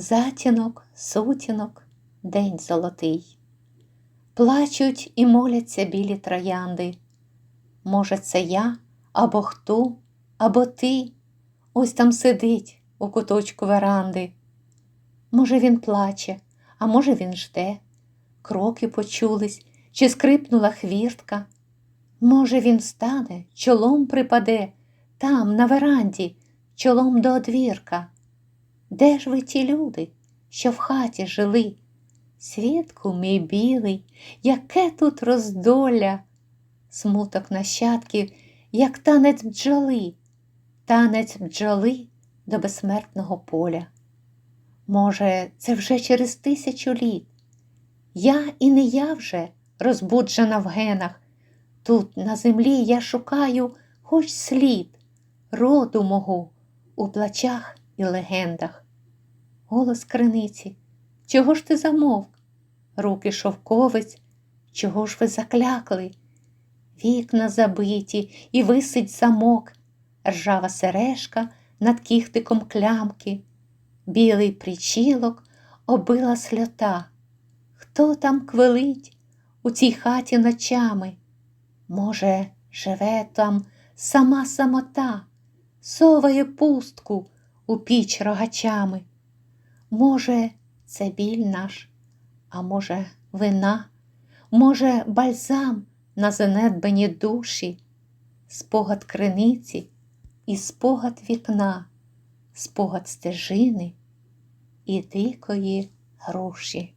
Затінок, сутінок, день золотий. Плачуть і моляться білі троянди. Може, це я, або хто, або ти ось там сидить у куточку веранди. Може, він плаче, а може, він жде. Кроки почулись, чи скрипнула хвіртка. Може, він встане, чолом припаде, там, на веранді, чолом до одвірка. Де ж ви ті люди, що в хаті жили? Свідку мій білий, яке тут роздоля, смуток нащадків, як танець бджоли, танець бджоли до безсмертного поля. Може, це вже через тисячу літ. Я і не я вже розбуджена в генах. Тут на землі я шукаю хоч слід роду мого у плачах і легендах. Голос криниці, чого ж ти замовк? Руки шовковець, чого ж ви заклякли? Вікна забиті і висить замок, ржава сережка над кіхтиком клямки, білий причілок обила сльота. Хто там квилить у цій хаті ночами? Може, живе там сама самота, соває пустку у піч рогачами. Може, це біль наш, а може, вина, може, бальзам на занедбані душі, спогад криниці і спогад вікна, спогад стежини і дикої груші.